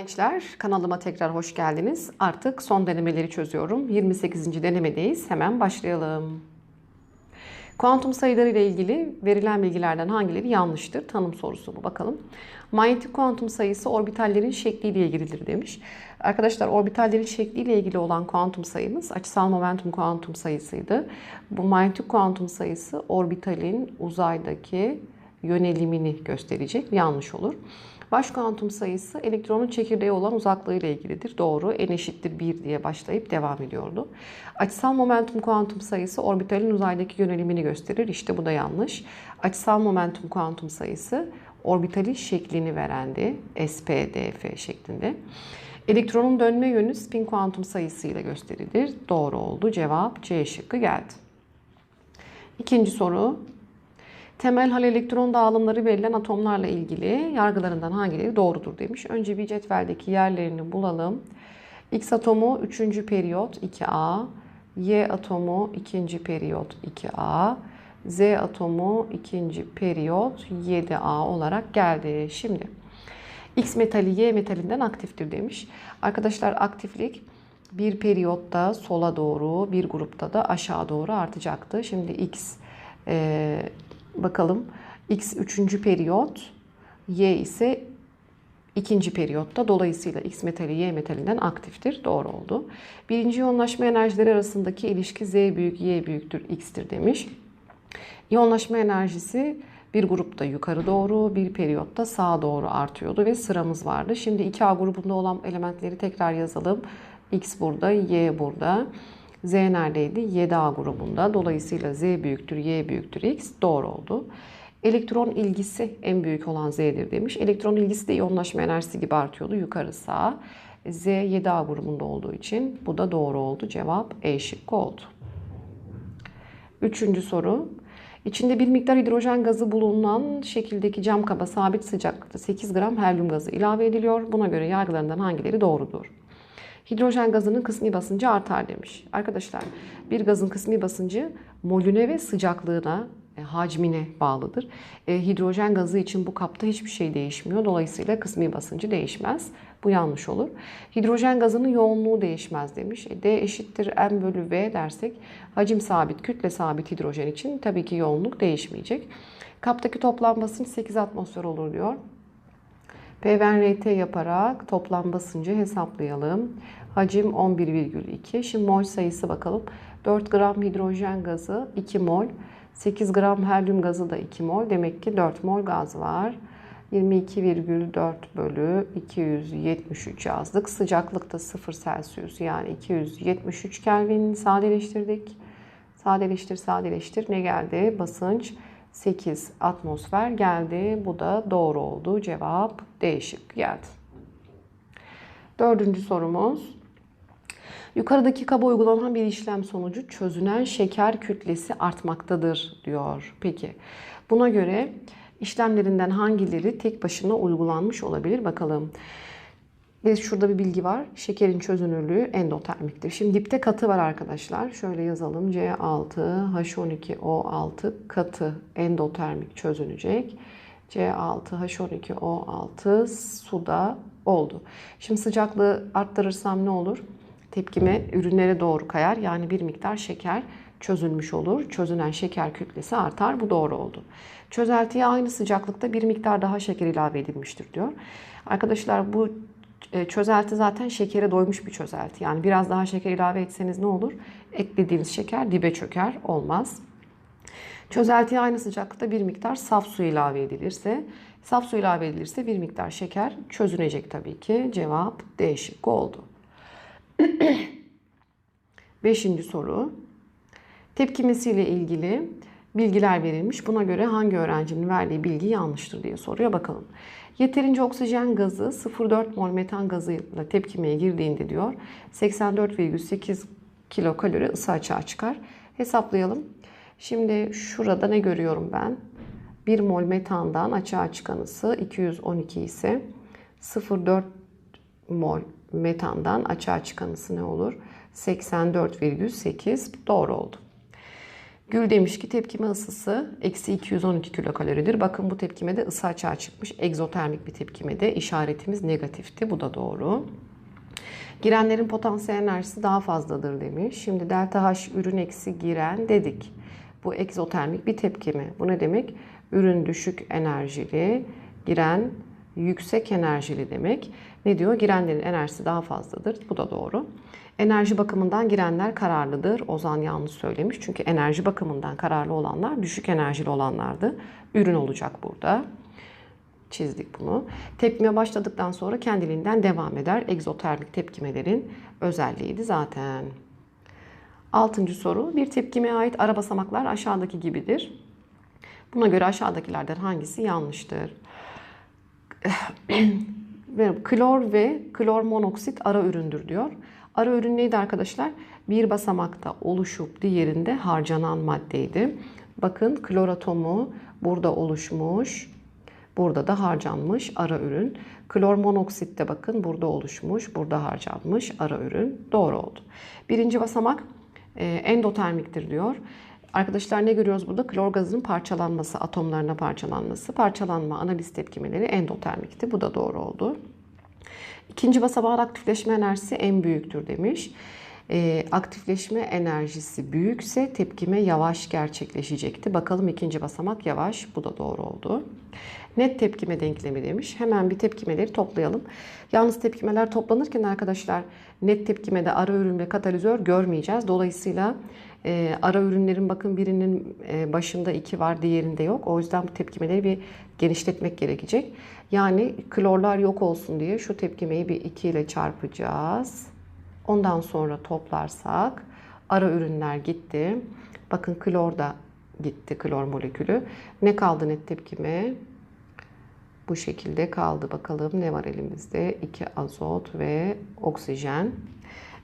Gençler kanalıma tekrar hoş geldiniz. Artık son denemeleri çözüyorum. 28. denemedeyiz. Hemen başlayalım. Kuantum sayıları ile ilgili verilen bilgilerden hangileri yanlıştır? Tanım sorusu bu. Bakalım. Manyetik kuantum sayısı orbitallerin şekliyle ilgilidir demiş. Arkadaşlar orbitallerin şekliyle ilgili olan kuantum sayımız açısal momentum kuantum sayısıydı. Bu manyetik kuantum sayısı orbitalin uzaydaki yönelimini gösterecek. Yanlış olur. Baş kuantum sayısı elektronun çekirdeğe olan uzaklığı ile ilgilidir. Doğru. N eşittir 1 diye başlayıp devam ediyordu. Açısal momentum kuantum sayısı orbitalin uzaydaki yönelimini gösterir. İşte bu da yanlış. Açısal momentum kuantum sayısı orbitalin şeklini verendi. SPDF şeklinde. Elektronun dönme yönü spin kuantum sayısıyla gösterilir. Doğru oldu. Cevap C şıkkı geldi. İkinci soru. Temel hal elektron dağılımları verilen atomlarla ilgili yargılarından hangileri doğrudur demiş. Önce bir cetveldeki yerlerini bulalım. X atomu 3. periyot 2A, Y atomu 2. periyot 2A, Z atomu 2. periyot 7A olarak geldi. Şimdi X metali Y metalinden aktiftir demiş. Arkadaşlar aktiflik bir periyotta sola doğru, bir grupta da aşağı doğru artacaktı. Şimdi X e, bakalım X 3. periyot, Y ise ikinci periyotta. Dolayısıyla X metali Y metalinden aktiftir. Doğru oldu. Birinci yoğunlaşma enerjileri arasındaki ilişki Z büyük Y büyüktür X'tir demiş. İyonlaşma enerjisi bir grupta yukarı doğru, bir periyotta sağa doğru artıyordu ve sıramız vardı. Şimdi 2A grubunda olan elementleri tekrar yazalım. X burada, Y burada. Z neredeydi? 7A grubunda. Dolayısıyla Z büyüktür, Y büyüktür X. Doğru oldu. Elektron ilgisi en büyük olan Z'dir demiş. Elektron ilgisi de iyonlaşma enerjisi gibi artıyordu. Yukarı sağ. Z 7A grubunda olduğu için bu da doğru oldu. Cevap E şıkkı oldu. Üçüncü soru. İçinde bir miktar hidrojen gazı bulunan şekildeki cam kaba sabit sıcaklıkta 8 gram helyum gazı ilave ediliyor. Buna göre yargılarından hangileri doğrudur? Hidrojen gazının kısmi basıncı artar demiş. Arkadaşlar bir gazın kısmi basıncı molüne ve sıcaklığına, e, hacmine bağlıdır. E, hidrojen gazı için bu kapta hiçbir şey değişmiyor. Dolayısıyla kısmi basıncı değişmez. Bu yanlış olur. Hidrojen gazının yoğunluğu değişmez demiş. E, D eşittir M bölü V dersek hacim sabit, kütle sabit hidrojen için tabii ki yoğunluk değişmeyecek. Kaptaki toplam basınç 8 atmosfer olur diyor. PVRT yaparak toplam basıncı hesaplayalım. Hacim 11,2. Şimdi mol sayısı bakalım. 4 gram hidrojen gazı 2 mol. 8 gram helyum gazı da 2 mol. Demek ki 4 mol gaz var. 22,4 bölü 273 yazdık. Sıcaklık da 0 Celsius yani 273 Kelvin sadeleştirdik. Sadeleştir sadeleştir ne geldi? Basınç 8 atmosfer geldi. Bu da doğru oldu. Cevap değişik geldi. Dördüncü sorumuz. Yukarıdaki kaba uygulanan bir işlem sonucu çözünen şeker kütlesi artmaktadır diyor. Peki buna göre işlemlerinden hangileri tek başına uygulanmış olabilir bakalım. Ve şurada bir bilgi var. Şekerin çözünürlüğü endotermiktir. Şimdi dipte katı var arkadaşlar. Şöyle yazalım. C6H12O6 katı endotermik çözünecek. C6H12O6 suda oldu. Şimdi sıcaklığı arttırırsam ne olur? Tepkime ürünlere doğru kayar. Yani bir miktar şeker çözülmüş olur. Çözünen şeker kütlesi artar. Bu doğru oldu. Çözeltiye aynı sıcaklıkta bir miktar daha şeker ilave edilmiştir diyor. Arkadaşlar bu e, çözelti zaten şekere doymuş bir çözelti. Yani biraz daha şeker ilave etseniz ne olur? Eklediğiniz şeker dibe çöker. Olmaz. Çözeltiye aynı sıcaklıkta bir miktar saf su ilave edilirse, saf su ilave edilirse bir miktar şeker çözünecek tabii ki. Cevap D şıkkı oldu. Beşinci soru. Tepkimesiyle ilgili bilgiler verilmiş. Buna göre hangi öğrencinin verdiği bilgi yanlıştır diye soruyor. Bakalım. Yeterince oksijen gazı 0,4 mol metan gazıyla tepkimeye girdiğinde diyor 84,8 kilokalori ısı açığa çıkar. Hesaplayalım. Şimdi şurada ne görüyorum ben? 1 mol metandan açığa çıkan ısı 212 ise 0,4 mol metandan açığa çıkan ısı ne olur? 84,8 doğru oldu. Gül demiş ki tepkime ısısı eksi 212 kilokaloridir. Bakın bu tepkimede ısı açığa çıkmış. Egzotermik bir tepkimede işaretimiz negatifti. Bu da doğru. Girenlerin potansiyel enerjisi daha fazladır demiş. Şimdi delta H ürün eksi giren dedik. Bu egzotermik bir tepkimi. Bu ne demek? Ürün düşük enerjili, giren yüksek enerjili demek. Ne diyor? Girenlerin enerjisi daha fazladır. Bu da doğru. Enerji bakımından girenler kararlıdır. Ozan yanlış söylemiş. Çünkü enerji bakımından kararlı olanlar düşük enerjili olanlardı. Ürün olacak burada. Çizdik bunu. Tepkime başladıktan sonra kendiliğinden devam eder. Egzotermik tepkimelerin özelliğiydi zaten. Altıncı soru. Bir tepkime ait ara basamaklar aşağıdaki gibidir. Buna göre aşağıdakilerden hangisi yanlıştır? klor ve klor monoksit ara üründür diyor. Ara ürün neydi arkadaşlar? Bir basamakta oluşup diğerinde harcanan maddeydi. Bakın klor atomu burada oluşmuş. Burada da harcanmış ara ürün. Klor monoksit de bakın burada oluşmuş. Burada harcanmış ara ürün. Doğru oldu. Birinci basamak e, endotermiktir diyor. Arkadaşlar ne görüyoruz burada? Klor gazının parçalanması, atomlarına parçalanması. Parçalanma analiz tepkimeleri endotermikti. Bu da doğru oldu. İkinci basamağın aktifleşme enerjisi en büyüktür demiş. E, aktifleşme enerjisi büyükse tepkime yavaş gerçekleşecekti. Bakalım ikinci basamak yavaş. Bu da doğru oldu. Net tepkime denklemi demiş. Hemen bir tepkimeleri toplayalım. Yalnız tepkimeler toplanırken arkadaşlar net tepkimede ara ürün ve katalizör görmeyeceğiz. Dolayısıyla e, ara ürünlerin bakın birinin e, başında 2 var diğerinde yok. O yüzden bu tepkimeleri bir genişletmek gerekecek. Yani klorlar yok olsun diye şu tepkimeyi bir 2 ile çarpacağız. Ondan sonra toplarsak ara ürünler gitti. Bakın klor da gitti klor molekülü. Ne kaldı net tepkime? Bu şekilde kaldı. Bakalım ne var elimizde? 2 azot ve oksijen.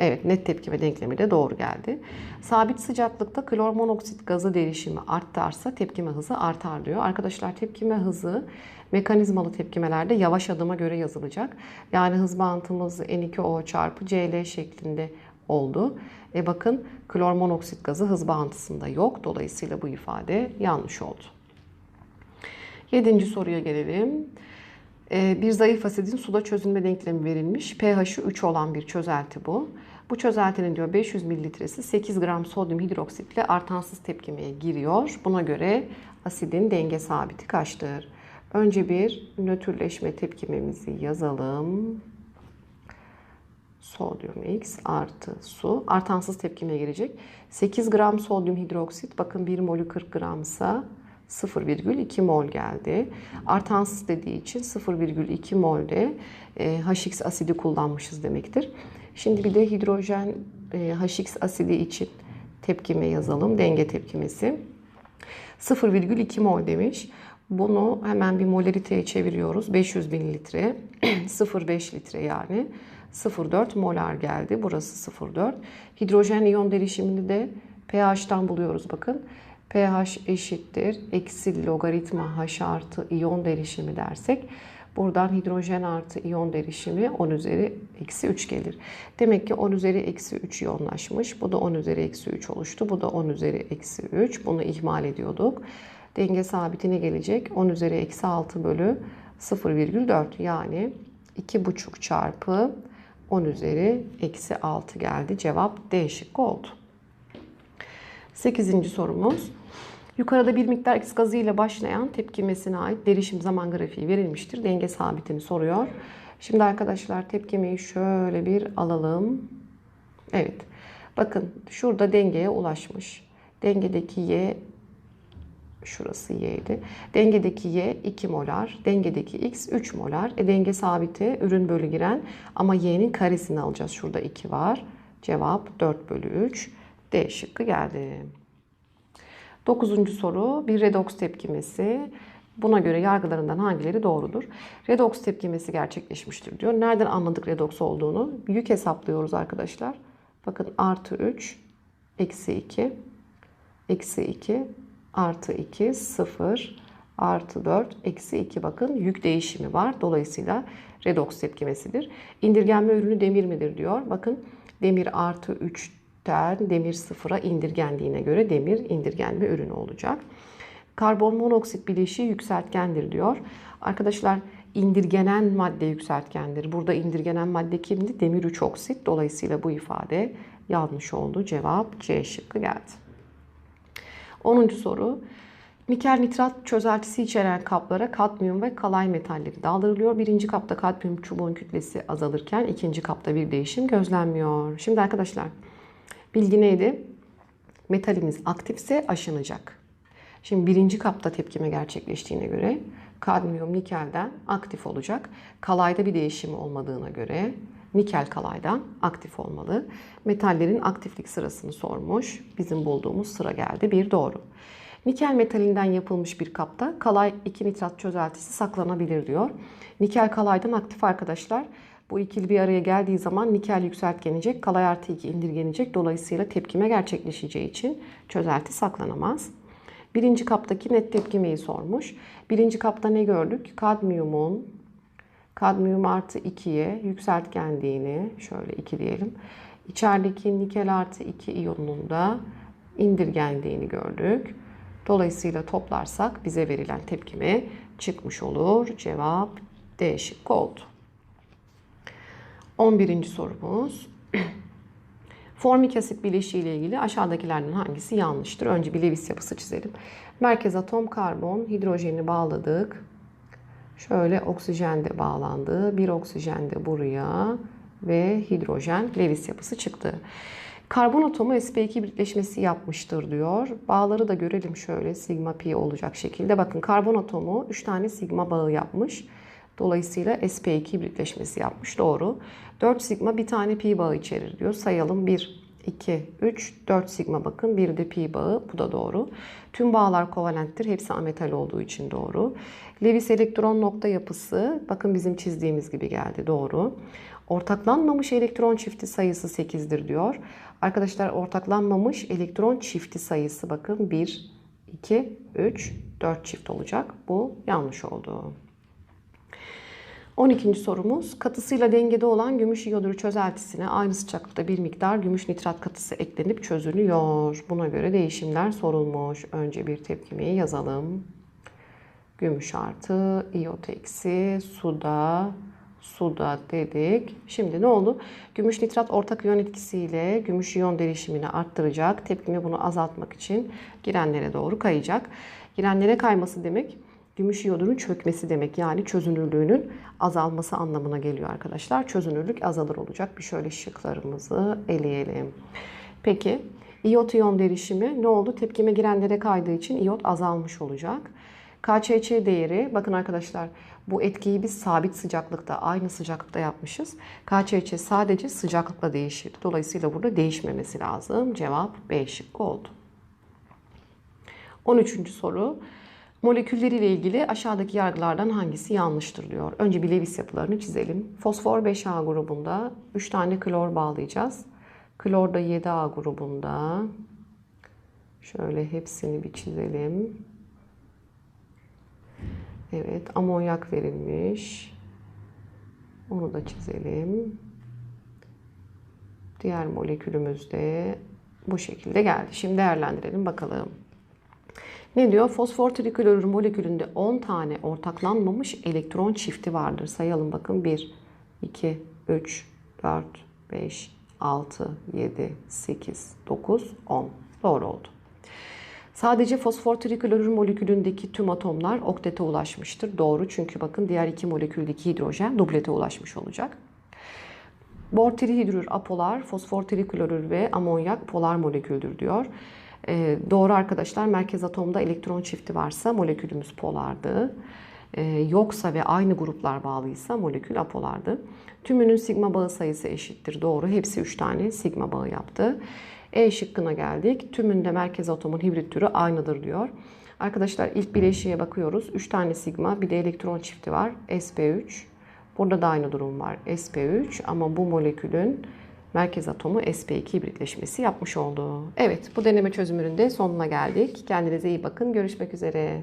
Evet net tepkime denklemi de doğru geldi. Sabit sıcaklıkta klor monoksit gazı derişimi artarsa tepkime hızı artar diyor. Arkadaşlar tepkime hızı mekanizmalı tepkimelerde yavaş adıma göre yazılacak. Yani hız bağıntımız N2O çarpı CL şeklinde oldu. E bakın klor monoksit gazı hız bağıntısında yok. Dolayısıyla bu ifade yanlış oldu. Yedinci soruya gelelim. E, bir zayıf asidin suda çözülme denklemi verilmiş. pH'ı 3 olan bir çözelti bu. Bu çözeltinin diyor 500 mililitresi 8 gram sodyum hidroksitle artansız tepkimeye giriyor. Buna göre asidin denge sabiti kaçtır? Önce bir nötrleşme tepkimemizi yazalım. Sodyum X artı su. Artansız tepkimeye girecek. 8 gram sodyum hidroksit. Bakın 1 molü 40 gramsa 0,2 mol geldi. Artansız dediği için 0,2 molde e, HX asidi kullanmışız demektir. Şimdi bir de hidrojen e, HX asidi için tepkime yazalım. Denge tepkimesi. 0,2 mol demiş. Bunu hemen bir molariteye çeviriyoruz. 500 mililitre. 0,5 litre yani. 0,4 molar geldi. Burası 0,4. Hidrojen iyon derişimini de pH'tan buluyoruz bakın pH eşittir. Eksi logaritma H artı iyon derişimi dersek buradan hidrojen artı iyon derişimi 10 üzeri eksi 3 gelir. Demek ki 10 üzeri eksi 3 iyonlaşmış. Bu da 10 üzeri eksi 3 oluştu. Bu da 10 üzeri eksi 3. Bunu ihmal ediyorduk. Denge sabitine gelecek. 10 üzeri eksi 6 bölü 0,4 yani 2,5 çarpı 10 üzeri eksi 6 geldi. Cevap D şıkkı oldu. 8. sorumuz. Yukarıda bir miktar X gazı ile başlayan tepkimesine ait derişim zaman grafiği verilmiştir. Denge sabitini soruyor. Şimdi arkadaşlar tepkimeyi şöyle bir alalım. Evet. Bakın şurada dengeye ulaşmış. Dengedeki Y şurası Y'ydi. Dengedeki Y 2 molar, dengedeki X 3 molar. E, denge sabiti ürün bölü giren ama Y'nin karesini alacağız. Şurada 2 var. Cevap 4 bölü 3. D şıkkı geldi. Dokuzuncu soru bir redoks tepkimesi. Buna göre yargılarından hangileri doğrudur? Redoks tepkimesi gerçekleşmiştir diyor. Nereden anladık redoks olduğunu? Yük hesaplıyoruz arkadaşlar. Bakın artı 3, eksi 2, eksi 2, artı 2, 0, artı 4, eksi 2 bakın yük değişimi var. Dolayısıyla redoks tepkimesidir. İndirgenme ürünü demir midir diyor. Bakın demir artı 3 demir sıfıra indirgendiğine göre demir indirgenme ürünü olacak. Karbon monoksit bileşiği yükseltgendir diyor. Arkadaşlar indirgenen madde yükseltgendir. Burada indirgenen madde kimdi? Demir 3 oksit. Dolayısıyla bu ifade yanlış oldu. Cevap C şıkkı geldi. 10. soru. Nikel nitrat çözeltisi içeren kaplara kadmiyum ve kalay metalleri daldırılıyor. Birinci kapta kadmiyum çubuğun kütlesi azalırken ikinci kapta bir değişim gözlenmiyor. Şimdi arkadaşlar bilgi neydi? Metalimiz aktifse aşınacak. Şimdi birinci kapta tepkime gerçekleştiğine göre kadmiyum nikelden aktif olacak. Kalayda bir değişim olmadığına göre nikel kalaydan aktif olmalı. Metallerin aktiflik sırasını sormuş. Bizim bulduğumuz sıra geldi. Bir doğru. Nikel metalinden yapılmış bir kapta kalay 2 nitrat çözeltisi saklanabilir diyor. Nikel kalaydan aktif arkadaşlar. Bu ikili bir araya geldiği zaman nikel yükseltgenecek, kalay artı 2 indirgenecek. Dolayısıyla tepkime gerçekleşeceği için çözelti saklanamaz. Birinci kaptaki net tepkimeyi sormuş. Birinci kapta ne gördük? Kadmiyumun kadmiyum artı 2'ye yükseltgendiğini, şöyle 2 diyelim. İçerideki nikel artı 2 iyonunun da indirgendiğini gördük. Dolayısıyla toplarsak bize verilen tepkime çıkmış olur. Cevap D şıkkı oldu. 11. sorumuz. Formik asit bileşiği ile ilgili aşağıdakilerden hangisi yanlıştır? Önce bir Lewis yapısı çizelim. Merkez atom karbon, hidrojeni bağladık. Şöyle oksijen de bağlandı. Bir oksijen de buraya ve hidrojen Lewis yapısı çıktı. Karbon atomu sp2 birleşmesi yapmıştır diyor. Bağları da görelim şöyle sigma pi olacak şekilde. Bakın karbon atomu 3 tane sigma bağı yapmış. Dolayısıyla sp2 birleşmesi yapmış. Doğru. 4 sigma bir tane pi bağı içerir diyor. Sayalım 1, 2, 3, 4 sigma bakın. Bir de pi bağı. Bu da doğru. Tüm bağlar kovalenttir. Hepsi ametal olduğu için doğru. Lewis elektron nokta yapısı. Bakın bizim çizdiğimiz gibi geldi. Doğru. Ortaklanmamış elektron çifti sayısı 8'dir diyor. Arkadaşlar ortaklanmamış elektron çifti sayısı bakın 1, 2, 3, 4 çift olacak. Bu yanlış oldu. 12. sorumuz katısıyla dengede olan gümüş iyodür çözeltisine aynı sıcaklıkta bir miktar gümüş nitrat katısı eklenip çözülüyor. Buna göre değişimler sorulmuş. Önce bir tepkimeyi yazalım. Gümüş artı iyot eksi suda suda dedik. Şimdi ne oldu? Gümüş nitrat ortak iyon etkisiyle gümüş iyon derişimini arttıracak. Tepkime bunu azaltmak için girenlere doğru kayacak. Girenlere kayması demek gümüş iyodunun çökmesi demek. Yani çözünürlüğünün azalması anlamına geliyor arkadaşlar. Çözünürlük azalır olacak. Bir şöyle şıklarımızı eleyelim. Peki iyot iyon derişimi ne oldu? Tepkime girenlere kaydığı için iyot azalmış olacak. KÇÇ değeri bakın arkadaşlar bu etkiyi biz sabit sıcaklıkta aynı sıcaklıkta yapmışız. KÇÇ sadece sıcaklıkla değişir. Dolayısıyla burada değişmemesi lazım. Cevap B şıkkı oldu. 13. soru. Molekülleriyle ilgili aşağıdaki yargılardan hangisi yanlıştır diyor. Önce bir Lewis yapılarını çizelim. Fosfor 5A grubunda 3 tane klor bağlayacağız. Klor da 7A grubunda. Şöyle hepsini bir çizelim. Evet, amonyak verilmiş. Onu da çizelim. Diğer molekülümüz de bu şekilde geldi. Şimdi değerlendirelim bakalım. Ne diyor? Fosfor triklorür molekülünde 10 tane ortaklanmamış elektron çifti vardır. Sayalım bakın. 1, 2, 3, 4, 5, 6, 7, 8, 9, 10. Doğru oldu. Sadece fosfor triklorür molekülündeki tüm atomlar oktete ulaşmıştır. Doğru çünkü bakın diğer iki moleküldeki hidrojen dublete ulaşmış olacak. Bor trihidrür apolar, fosfor triklorür ve amonyak polar moleküldür diyor. Ee, doğru arkadaşlar merkez atomda elektron çifti varsa molekülümüz polardı. Ee, yoksa ve aynı gruplar bağlıysa molekül apolardı. Tümünün sigma bağı sayısı eşittir. Doğru. Hepsi 3 tane sigma bağı yaptı. E şıkkına geldik. Tümünde merkez atomun hibrit türü aynıdır diyor. Arkadaşlar ilk bileşiğe bakıyoruz. 3 tane sigma bir de elektron çifti var. sp3. Burada da aynı durum var. sp3 ama bu molekülün merkez atomu sp2 hibritleşmesi yapmış oldu. Evet bu deneme çözümünün de sonuna geldik. Kendinize iyi bakın. Görüşmek üzere.